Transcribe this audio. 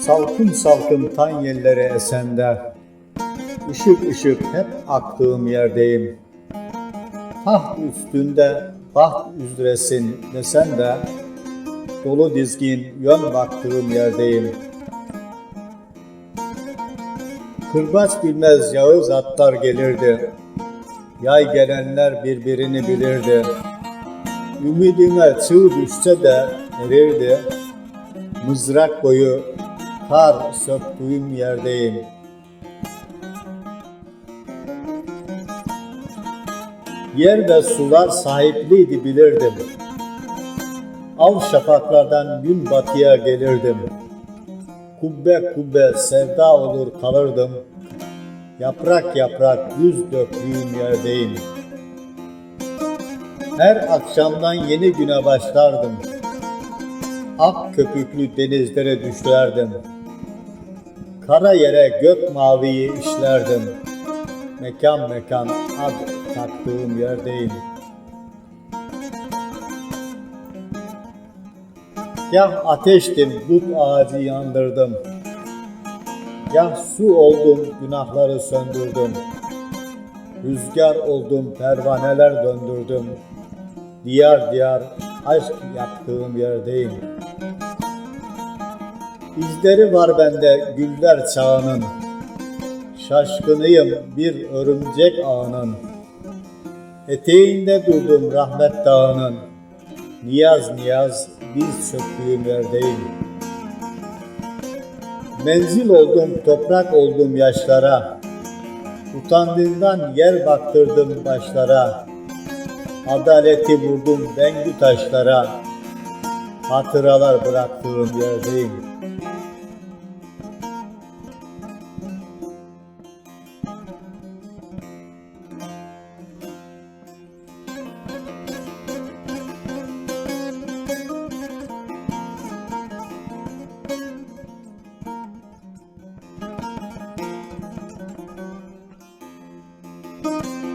Salkım salkım tan yellere esende, ışık ışık hep aktığım yerdeyim. Taht üstünde baht üzresin desen de, dolu dizgin yön baktığım yerdeyim. Kırbaç bilmez yağız atlar gelirdi, yay gelenler birbirini bilirdi. Ümidime çığ düşse de erirdi, mızrak boyu kar söktüğüm yerdeyim. Yer ve sular sahipliydi bilirdim. Al şafaklardan gün batıya gelirdim. Kubbe kubbe sevda olur kalırdım. Yaprak yaprak yüz döktüğüm yerdeyim. Her akşamdan yeni güne başlardım ak köpüklü denizlere düşlerdim. Kara yere gök maviyi işlerdim. Mekan mekan ad taktığım yerdeyim. Gah ateştim, dut ağacı yandırdım. Gah su oldum, günahları söndürdüm. Rüzgar oldum, pervaneler döndürdüm. Diyar diyar aşk yaptığım yerdeyim. İzleri var bende güller çağının. Şaşkınıyım bir örümcek ağının. Eteğinde durdum rahmet dağının. Niyaz niyaz biz çöktüğüm yerdeyim. Menzil oldum toprak oldum yaşlara. Utandığımdan yer baktırdım başlara. Adaleti vurdum dengü taşlara. Hatıralar bıraktığım yerdeyim. Müzik